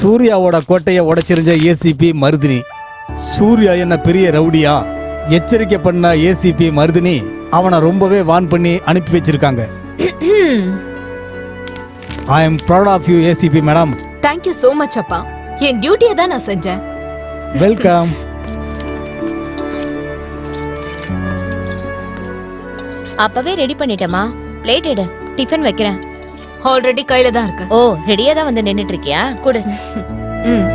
சூர்யாவோட கோட்டையை உடைச்சிருந்த ஏசிபி மருதினி. சூர்யா என்ன பெரிய ரவுடியா? எச்சரிக்கை பண்ண ஏசிபி மருதினி அவனை ரொம்பவே வான் பண்ணி அனுப்பி வச்சிருக்காங்க. I am proud of you ACP madam thank you so much அப்பா என் டியூட்டியை தான் நான் செஞ்சேன். வெல்கம் அப்பவே ரெடி பண்ணிட்டேமா பிளேட் எடு. டிஃபன் வைக்கிறேன். ஆல்ரெடி கையில தான் இருக்கு. ஓ ரெடியா தான் வந்து நின்னுட்டு இருக்கியா குடு. ம்.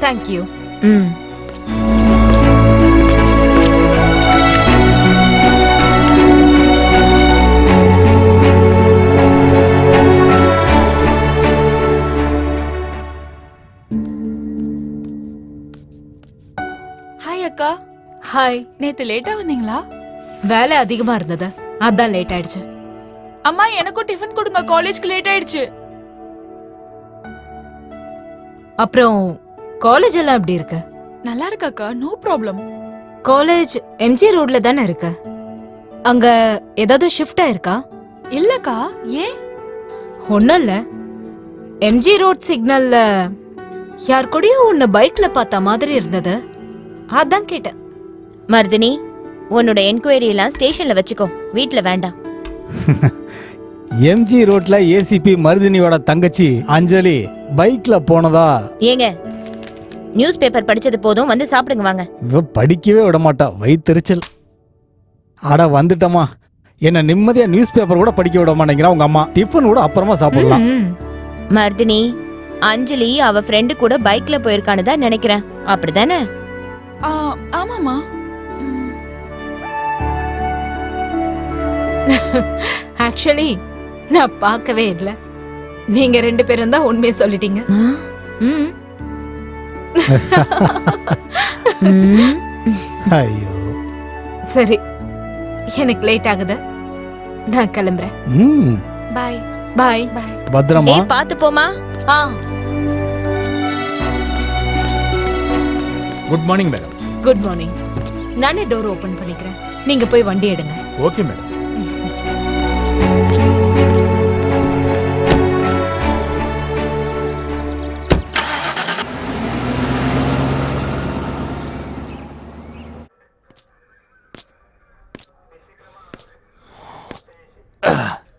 தேங்க்யூ ம். ஹாய் நேத்து லேட்டா வந்தீங்களா? வேலை அதிகமா இருந்தது. அதான் லேட் ஆயிடுச்சு. அம்மா எனக்கும் டிஃபன் கொடுங்க. காலேஜ்க்கு லேட் ஆயிடுச்சு. அப்புறம் காலேஜ் எல்லாம் எப்படி இருக்கு? நல்லா இருக்கு அக்கா? நோ ப்ராப்ளம் காலேஜ் எம்ஜி ரோட்ல தானே இருக்கு? அங்க ஏதாவது ஷிஃப்ட் ஆயிருக்கா? இல்லக்கா. ஏன்? ஒன்னும் இல்ல. எம்ஜி ரோட் சிக்னல்ல யார் கூடயும் உன்னை பைக்ல பார்த்த மாதிரி இருந்தது. அதான் கேட்டேன். மருதினி உன்னோட என்கொயரி எல்லாம் ஸ்டேஷன்ல வச்சுக்கோ. வீட்ல வேண்டாம். எம்ஜி ரோட்ல ஏசிபி மருதினியோட தங்கச்சி அஞ்சலி பைக்ல போனதா? ஏங்க நியூஸ் பேப்பர் படிச்சது போதும் வந்து சாப்பிடுங்க வாங்க. இவ படிக்கவே விட மாட்டா வயிற்றுச்சல். அட வந்துட்டமா என்ன நிம்மதியா நியூஸ் பேப்பர் கூட படிக்க விட மாட்டேங்கிறா உங்க அம்மா. டிஃபன் கூட அப்புறமா சாப்பிடலாம். ம், மருதினி அஞ்சலி அவ ஃப்ரெண்டு கூட பைக்ல போயிருக்கான்னு தான் நினைக்கிறேன். அப்படிதானே? ஆ, ஆமாம்மா. ஆக்சுவலி நான் பார்க்கவே இல்ல. நீங்க ரெண்டு பேரும் தான் உண்மையை சொல்லிட்டீங்க. ம். ம். ஐயோ. சரி எனக்கு லேட் ஆகுது. நான் கிளம்புறேன். ம். பாய் பாய் பாய் பத்திரமா? ஏய் பாத்து போமா ஆ. Good morning madam good morning நானே டோர் ஓபன் பண்ணிக்கிறேன். நீங்க போய் வண்டி எடுங்க. ஓகே மேடம்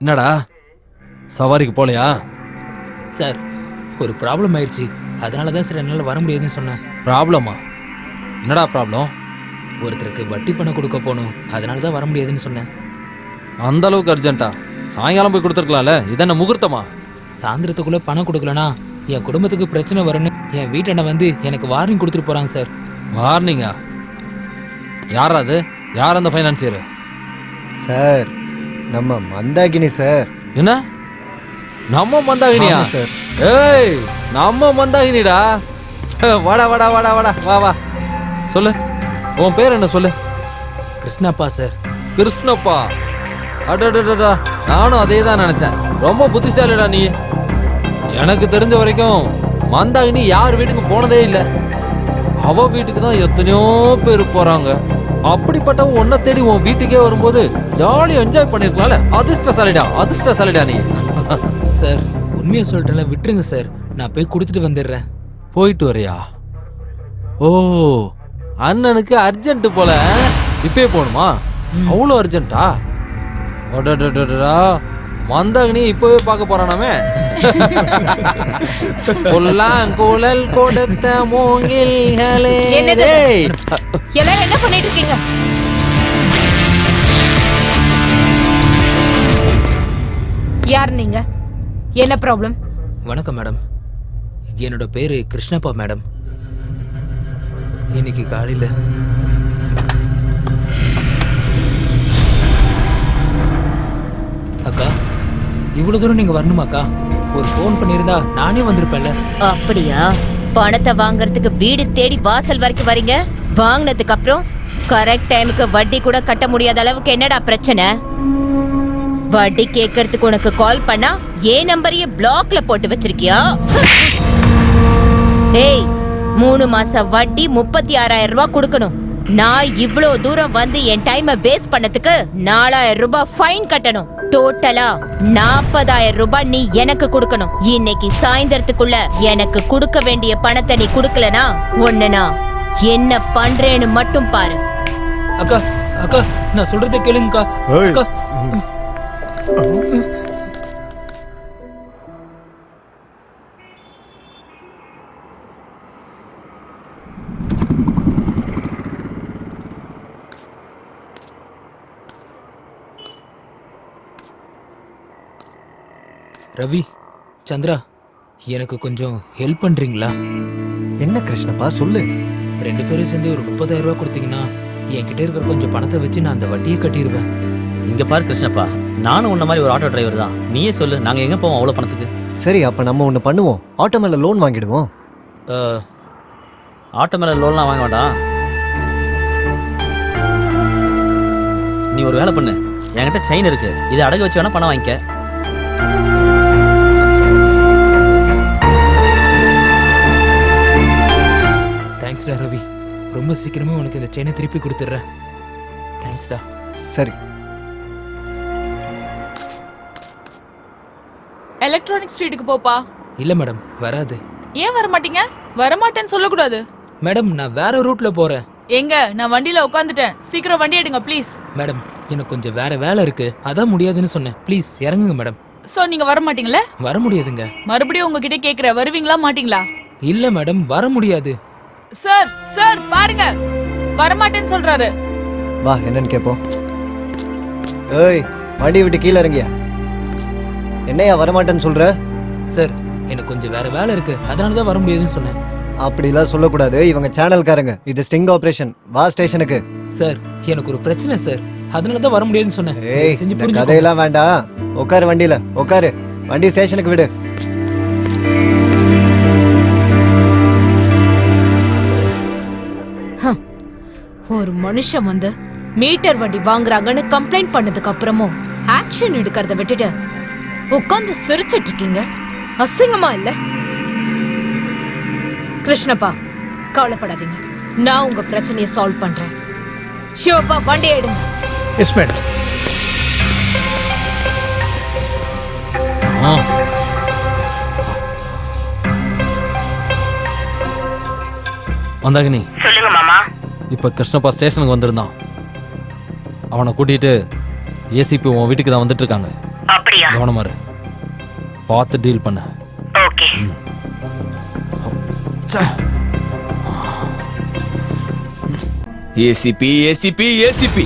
என்னடா? சவாரிக்கு போலையா? சார் ஒரு ப்ராப்ளம் ஆயிடுச்சு. அதனால தான் சார் என்னால் வர முடியாதுன்னு சொன்னேன். ப்ராப்ளமா என்னடா ப்ராப்ளம் ஒருத்தருக்கு வட்டி பணம் கொடுக்க போகணும். அதனால தான் வர முடியாதுன்னு சொன்னேன். அந்த அளவுக்கு அர்ஜென்ட்டா சாயங்காலம் போய் கொடுத்துருக்கலாம்ல? இதென்ன முகூர்த்தமா? சாயந்தரத்துக்குள்ளே பணம் கொடுக்கலனா என் குடும்பத்துக்கு பிரச்சனை வரும்னு என் வீட்டண்ண வந்து எனக்கு வார்னிங் கொடுத்துட்டு போகிறாங்க சார். வார்னிங்கா யாரா அது? யார் அந்த ஃபைனான்சியர் சார் நம்ம மந்தாகினி சார். என்ன? நம்ம மந்தாகினியா? ஆமா சார். ஏய் நம்ம மந்தாகினிடா. வாடா வாடா வாடா வாடா. வா வா. சொல்லு. உன் பேர் என்ன சொல்லு? கிருஷ்ணப்பா சார். கிருஷ்ணப்பா. அடடடடா நானும் அதே தான் நினைச்சேன். ரொம்ப புத்திசாலிடா நீ. எனக்கு தெரிஞ்ச வரைக்கும் மந்தாகினி யார் வீட்டுக்கு போனதே இல்லை. அவ வீட்டுக்கு தான் எத்தனையோ பேர் போறாங்க. அப்படிப்பட்டவன் உன்னை தேடி உன் வீட்டுக்கே வரும்போது ஜாலியா என்ஜாய் பண்ணிருக்கலாம்ல? அதிர்ஷ்டசாலிடா அதிர்ஷ்டசாலிடா நீ. சார் உண்மையை சொல்லிட்டேன்ல விட்டுருங்க சார். நான் போய் கொடுத்துட்டு வந்துடுறேன். போயிட்டு வரியா? ஓ அண்ணனுக்கு அர்ஜென்ட் போல இப்பயே போகணுமா? அவ்வளோ அர்ஜென்ட்டா அடடடடடா மந்தாகினி இப்பவே பார்க்க போறானாமே. புல்லாங்குழல் கொடுத்த மூங்கில்களே. எல்லாரும் என்ன பண்ணிட்டு இருக்கீங்க யார் நீங்க? என்ன ப்ராப்ளம் வணக்கம் மேடம் என்னோட பேர் கிருஷ்ணப்பா மேடம் இன்னைக்கு காலையில் அக்கா இவ்வளோ தூரம் நீங்கள் வரணுமாக்கா ஒரு ஃபோன் பண்ணியிருந்தா நானே வந்திருப்பேன்ல. அப்படியா? பணத்தை வாங்குறதுக்கு வீடு தேடி வாசல் வரைக்கும் வரீங்க? வாங்கினதுக்கு அப்புறம் கரெக்ட் டைமுக்கு வட்டி கூட கட்ட முடியாத அளவுக்கு என்னடா பிரச்சனை? வட்டி கேட்கறதுக்கு உனக்கு கால் பண்ணா ஏன் நம்பரையே பிளாக்ல போட்டு வச்சிருக்கியா? ஏய் மூணு மாசம் வட்டி முப்பத்தி ஆறாயிரம் ரூபாய் கொடுக்கணும். நான் இவ்வளோ தூரம் வந்து என் டைமை வேஸ்ட் பண்ணதுக்கு நாலாயிரம் ரூபாய் ஃபைன் கட்டணும். டோட்டலா நாற்பதாயிரம் ரூபாய் நீ எனக்கு கொடுக்கணும். இன்னைக்கு சாயந்தரத்துக்குள்ள எனக்கு கொடுக்க வேண்டிய பணத்தை நீ கொடுக்கலனா ஒண்ணு என்ன பண்றேன்னு மட்டும் பாரு. அக்கா அக்கா நான் சொல்றதை கேளுங்கக்கா. ஏய். அக்கா. ரவி சந்திரா எனக்கு கொஞ்சம் ஹெல்ப் பண்றீங்களா? என்ன கிருஷ்ணப்பா சொல்லு. ரெண்டு பேரும் சேர்ந்து ஒரு முப்பதாயிரம் ரூபாய் கொடுத்தீங்கன்னா என்கிட்ட இருக்கிற கொஞ்சம் பணத்தை வச்சு நான் அந்த வட்டியை கட்டிடுவேன். இங்க பாரு கிருஷ்ணப்பா நானும் உன்ன மாதிரி ஒரு ஆட்டோ டிரைவர் தான். நீயே சொல்லு நாங்க எங்க போவோம் அவ்வளவு பணத்துக்கு? சரி அப்ப நம்ம ஒண்ணு பண்ணுவோம். ஆட்டோ மேல லோன் வாங்கிடுவோம். அஹ், ஆட்டோ மேல லோன்லாம் வாங்க வேண்டாம். நீ ஒரு வேலை பண்ணு. என்கிட்ட செயின் இருக்கு. இதை அடகு வச்சு வேணா பணம் வாங்கிக்க. தேங்க்ஸ்டா ரவி. ரொம்ப சீக்கிரமே உனக்கு இந்த செயினை திருப்பி கொடுத்துட்றேன். தேங்க்ஸ்டா சரி. எலக்ட்ரானிக் ஸ்ட்ரீட்டுக்கு போப்பா. இல்லை மேடம் வராது. ஏன் வர மாட்டீங்க வரமாட்டேன்னு சொல்லக்கூடாது. மேடம் நான் வேற ரூட்ல போறேன். எங்க? நான் வண்டியில உட்காந்துட்டேன் சீக்கிரம் வண்டி எடுங்க ப்ளீஸ் மேடம் எனக்கு கொஞ்சம் வேற வேலை இருக்கு. அதான் முடியாதுன்னு சொன்னேன். ப்ளீஸ் இறங்குங்க மேடம் சோ நீங்க வர மாட்டீங்களே வர முடியாதுங்க. மறுபடியும் உங்ககிட்ட கேக்குற வருவீங்களா மாட்டீங்களா? இல்ல மேடம் வர முடியாது. சார் சார் பாருங்க. வரமாட்டேன்னு சொல்றாரு. வா என்னன்னு கேட்போம் ஏய் வண்டி விட்டு கீழே இறங்கியா? என்னையா வரமாட்டேன்னு சொல்ற? சார் எனக்கு கொஞ்சம் வேற வேலை இருக்கு. அதனால தான் வர முடியாதுன்னு சொன்னேன். அப்படிலாம் சொல்லக்கூடாது. இவங்க சேனல்காரங்க. இது ஸ்டிங் ஆபரேஷன். வா ஸ்டேஷனுக்கு. சார் எனக்கு ஒரு பிரச்சனை சார் அதனால தான் வர முடியாதுன்னு சொன்னேன். ஏய் செஞ்சு இந்த. கதையெல்லாம் வேண்டாம். உட்காரு வண்டியில. உட்காரு. வண்டி ஸ்டேஷனுக்கு விடு. ஒரு மனுஷன் வந்து மீட்டர் வண்டி வாங்குறாங்கன்னு கம்ப்ளைண்ட் பண்ணதுக்கு அப்புறமும் ஆக்ஷன் எடுக்கிறத விட்டுட்டு உட்காந்து சிரிச்சிட்டு இருக்கீங்க? அசிங்கமா இல்ல? கிருஷ்ணப்பா கவலைப்படாதீங்க. நான் உங்க பிரச்சனையை சால்வ் பண்றேன். ஷிவப்பா வண்டி எடுங்க. எஸ் மேடம் மாமா இப்ப கிருஷ்ணப்பா ஸ்டேஷனுக்கு வந்திருந்தான். அவனை கூட்டிட்டு ஏசிபி உன் வீட்டுக்கு தான் வந்துட்டு இருக்காங்க அப்படியா? கவனமா இரு. பார்த்து டீல் பண்ண. ஓகே. ஏசிபி ஏசிபி ஏசிபி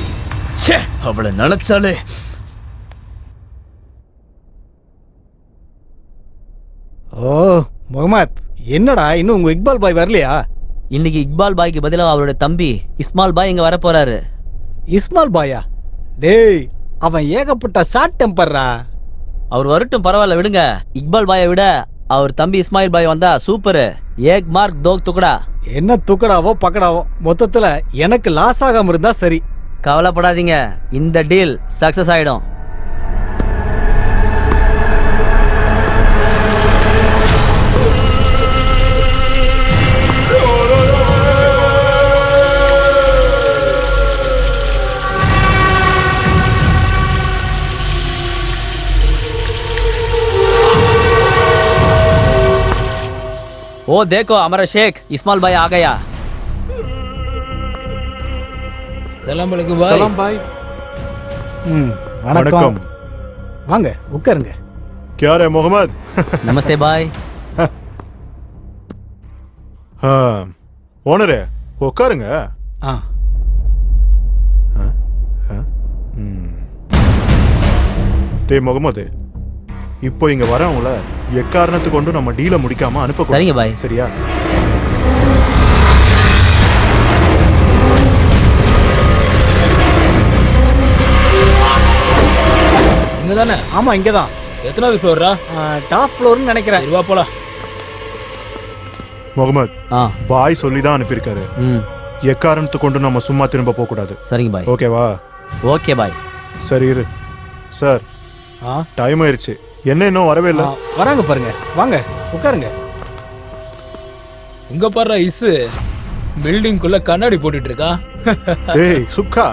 ச்சே அவளை நினைச்சாலே. ஓ முகமத் என்னடா இன்னும் உங்க இக்பால் பாய் வரலையா? இன்னைக்கு இக்பால் பாய்க்கு பதிலாக அவரோட தம்பி இஸ்மால் பாய் இங்க வர போறாரு இஸ்மால் பாயா? டேய் அவன் ஏகப்பட்ட ஷார்ட் டெம்பர்ரா அவர் வரட்டும் பரவாயில்ல விடுங்க. இக்பால் பாயை விட அவர் தம்பி இஸ்மாயில் பாய் வந்தா சூப்பர். ஏக் மார்க் தோக் துக்கடா. என்ன தூக்கடாவோ பக்கடாவோ மொத்தத்துல எனக்கு லாஸ் ஆகாம இருந்தா சரி. கவலைப்படாதீங்க. இந்த டீல் சக்சஸ் ஆயிடும். ओ देखो हमारा शेख इस्माइल भाई आ गया சலாம் அலைக்கும் பாய் भाई ம் வணக்கம் வாங்க உட்காருங்க क्या रे मोहम्मद नमस्ते भाई हाँ ஓனரே உட்காருங்க ஆ டேய் முகமது இப்போ இங்க வரவங்கள எக்காரணத்து கொண்டு நம்ம டீலை முடிக்காம அனுப்ப சரிங்க பாய். சரியா? இங்க தானே ஆமா இங்கதான். எத்தனாவது ஃப்ளோரா டாப் ஃப்ளோர்னு நினைக்கிறேன். ரூபா போலாம். முகமது ஆ. பாய் சொல்லி தான் அனுப்பியிருக்காரு. ம். எக்காரணத்து கொண்டு நம்ம சும்மா திரும்ப போக கூடாது சரிங்க பாய் ஓகேவா ஓகே பாய் சரி இரு. சார் ஆ? டைம் ஆயிருச்சு என்ன இன்னும் வரவே இல்லை? வராங்க பாருங்க. வாங்க உட்காருங்க. இங்க பாரு இசு. பில்டிங்குள்ள கண்ணாடி போட்டுட்டு இருக்கா ஏய் சுக்கா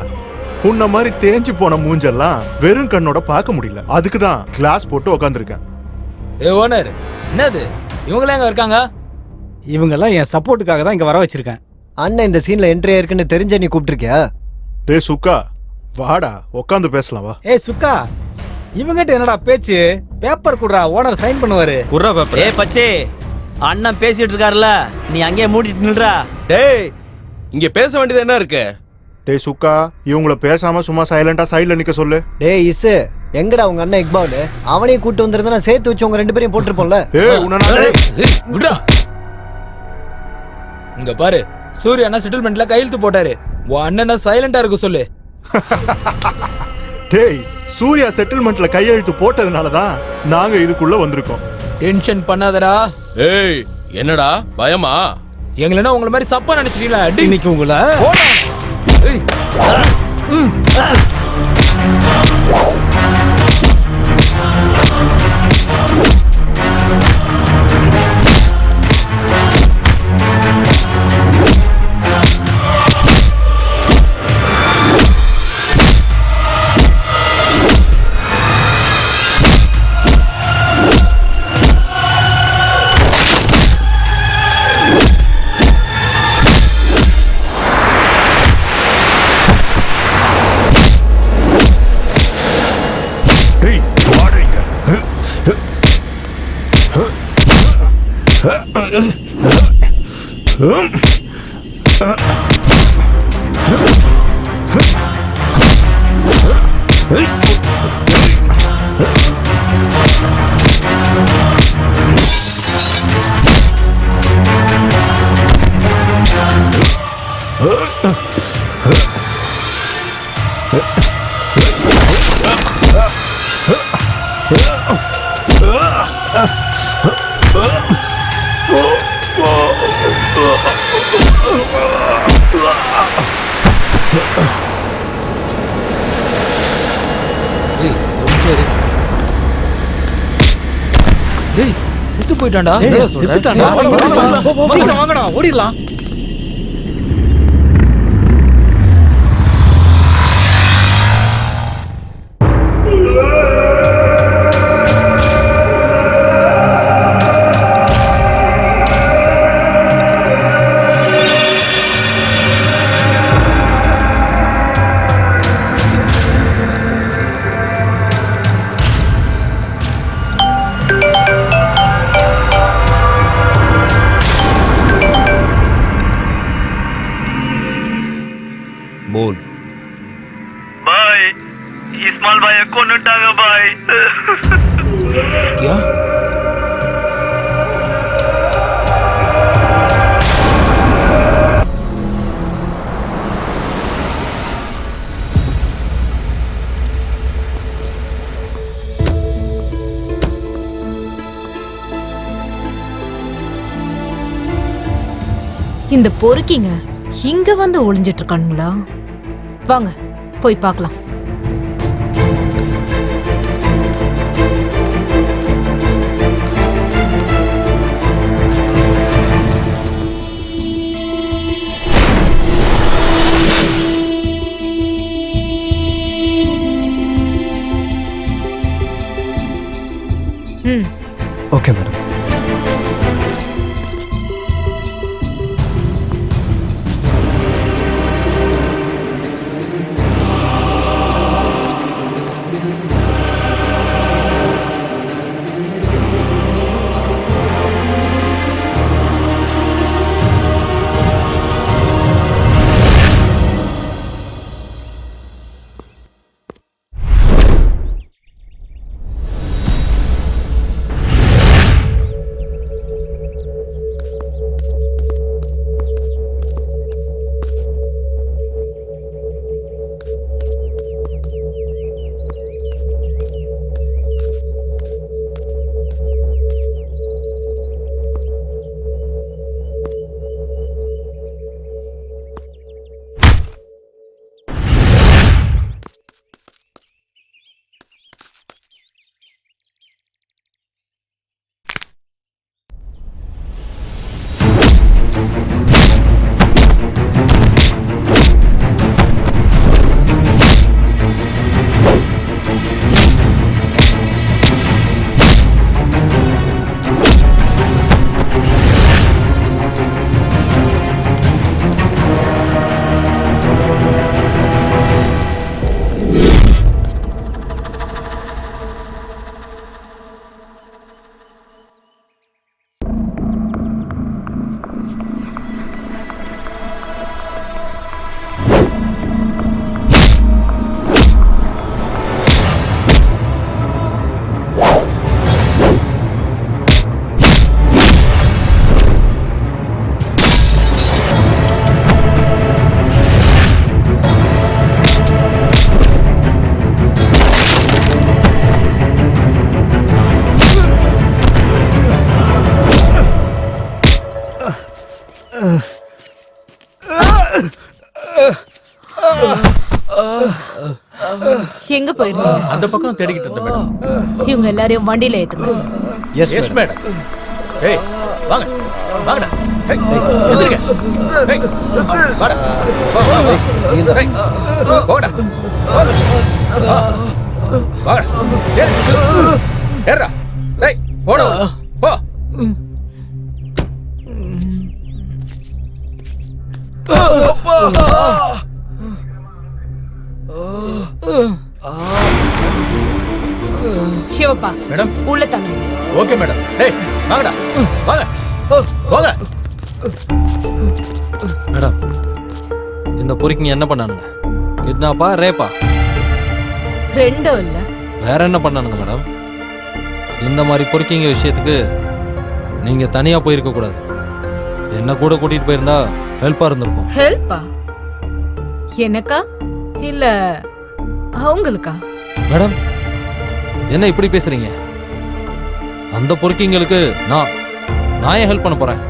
உன்ன மாதிரி தேஞ்சு போன மூஞ்செல்லாம் வெறும் கண்ணோட பார்க்க முடியல. அதுக்கு தான் கிளாஸ் போட்டு உக்காந்துருக்கேன். ஏ ஓனர் என்னது? இவங்களாம் எங்க இருக்காங்க? இவங்கெல்லாம் என் சப்போர்ட்டுக்காக தான் இங்க வர வச்சிருக்கேன். அண்ணன் இந்த சீன்ல என்ட்ரி ஆயிருக்குன்னு தெரிஞ்ச நீ கூப்பிட்டிருக்கியா? டேய் சுக்கா வாடா உக்காந்து பேசலாம் வா. ஏய் சுக்கா இவங்கிட்ட என்னடா பேச்சு? பேப்பர் குடுறா ஓனர் சைன் பண்ணுவாரு. குர்ரா பேப்பர் ஏய் பச்சே அண்ணன் பேசிட்டு இருக்காருல நீ அங்கேயே மூடிட்டு நில்றா. டேய் இங்க பேச வேண்டியது என்ன இருக்கு? டேய் சுக்கா இவங்கள பேசாம சும்மா சைலண்டா சைடுல நிக்க சொல்லு. டேய் இசு எங்கடா உங்க அண்ணன் இக்பால்? அவனையும் கூட்டு வந்திருந்தா நான் சேர்த்து வச்சு உங்க ரெண்டு பேரையும் போட்டிருப்போம்ல. ஏய் உன்ன விட்றா இங்க பாரு சூர்யா அண்ணா செட்டில்மெண்ட்ல கையெழுத்து போட்டாரு. உன் அண்ணனை சைலண்டா இருக்க சொல்லு. டேய் சூர்யா செட்டில்மெண்ட்ல கையெழுத்து போட்டதுனால தான் நாங்க இதுக்குள்ள வந்திருக்கோம். டென்ஷன் பண்ணாதடா. ஏய் என்னடா பயமா? எங்களனா உங்களை மாதிரி சப்பா நினைச்சிட்டீங்களா? அடி. இன்னைக்கு உங்களை செத்துட்டான்டா. வாங்கடா ஓடிடலாம். இந்த பொறுக்கிங்க. இங்க வந்து ஒளிஞ்சிட்டு இருக்கானுங்களா வாங்க போய் பார்க்கலாம். ம். Okay madam. எங்க போயிருந்தீங்க அந்த பக்கம் தேடிக்கிட்டு இருந்தேன் மேடம் இவங்க எல்லாரையும் வண்டியில ஏத்துங்க எஸ் எஸ் மேடம் ஏய் வாங்க வாங்கடா ஏய், எந்திரிங்க. ஏய், வாடா. வா, வா, வா. ஏய், போடா. வா. வாடா. ஏறு. ஏறுடா. ஏய், போடா. போ. சிவப்பா? மேடம். உள்ள தங்க ஓகே மேடம். ஏய் வாங்கடா. வாங்க. போங்க மேடம் இந்த பொறிக்கிங்க என்ன பண்ணானுங்க? கிட்னாப்பா ரேப்பா? ரெண்டும் இல்ல. வேற என்ன பண்ணானுங்க மேடம்? இந்த மாதிரி பொறுக்கிங்க விஷயத்துக்கு நீங்க தனியா போயிருக்க கூடாது. என்ன கூட கூட்டிட்டு போயிருந்தா ஹெல்ப்பா இருந்திருக்கும். ஹெல்ப்பா எனக்கா? இல்ல அவங்களுக்கா? மேடம் என்ன இப்படி பேசுறீங்க? அந்த பொறுக்கிங்களுக்கு நான் நான் ஏன் ஹெல்ப் பண்ண போறேன்?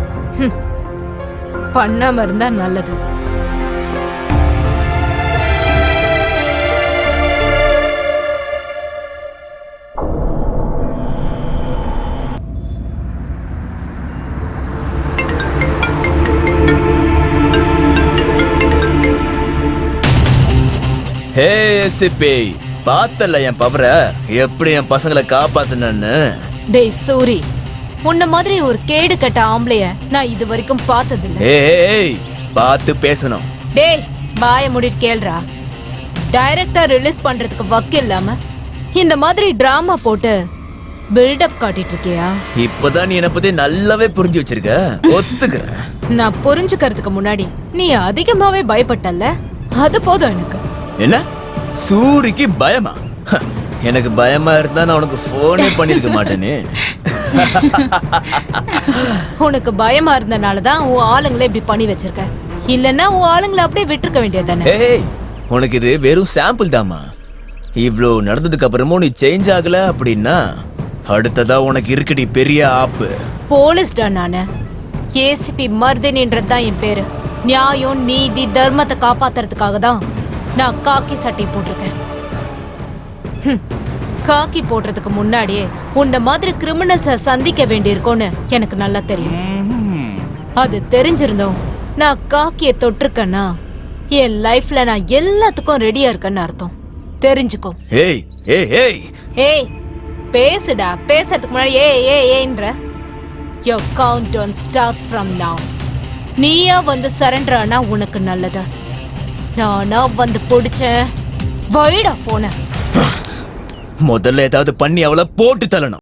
பண்ணாம இருந்தா நல்லது. ஹே எஸ்சிபி பார்த்தல என் பவர? எப்படி என் பசங்களை காப்பாத்துனன்னு? டேய் சூரி. உன்ன மாதிரி ஒரு கேடு கட்ட ஆம்பளைய நான் இது வரைக்கும் பார்த்ததில்ல. ஏய் ஏய், பார்த்து பேசணும். டேய் பாய மூடிட்டு கேள்றா. டைரக்டா ரிலீஸ் பண்றதுக்கு வக்கு இல்லாம இந்த மாதிரி டிராமா போட்டு பில்டப் காட்டிட்டு இருக்கியா இப்பதான் நீ என்ன பத்தி நல்லாவே புரிஞ்சு வச்சிருக்க. ஒத்துக்கிறேன் நான் புரிஞ்சுக்கிறதுக்கு முன்னாடி நீ அதிகமாவே பயப்பட்டல்ல? அது போதும் எனக்கு. என்ன? சூரிக்கு பயமா? எனக்கு பயமா இருந்தா நான் உனக்கு போனே பண்ணிருக்க மாட்டேனே. உனக்கு பயமா இருந்தனால தான் உன் ஆளுங்களை இப்படி பண்ணி வச்சிருக்க. இல்லன்னா உன் ஆளுங்களை அப்படியே விட்டுருக்க வேண்டியதானே ஏய் உனக்கு இது வெறும் சாம்பிள் தாமா இவ்ளோ நடந்ததுக்கு அப்புறமும் நீ சேஞ்ச் ஆகல அப்படின்னா அடுத்ததா உனக்கு இருக்குடி பெரிய ஆப்பு. போலீஸ்டா நானு. ஏசிபி மர்தினின்றது தான் என் பேரு. நியாயம் நீதி தர்மத்தை காப்பாத்துறதுக்காக தான் நான் காக்கி சட்டை போட்டிருக்கேன். காக்கி போடுறதுக்கு முன்னாடியே உன்ன மாதிரி கிரிமினல்ஸ சந்திக்க வேண்டியிருக்கும்னு எனக்கு நல்லா தெரியும். அது தெரிஞ்சிருந்தோம். நான் காக்கிய தொட்டிருக்கேன்னா என் லைஃப்ல நான் எல்லாத்துக்கும் ரெடியா இருக்கேன்னு அர்த்தம். தெரிஞ்சுக்கோ. ஏய் ஏய் ஏய். ஏய் பேசுடா. பேசுறதுக்கு முன்னாடி ஏய் ஏய் ஏன்ற Your countdown starts from now. நீயா வந்து சரண்டர் ஆனா உனக்கு நல்லது. நானா வந்து பிடிச்சேன். வைடா போன முதல்ல ஏதாவது பண்ணி அவளை போட்டு தள்ளணும்.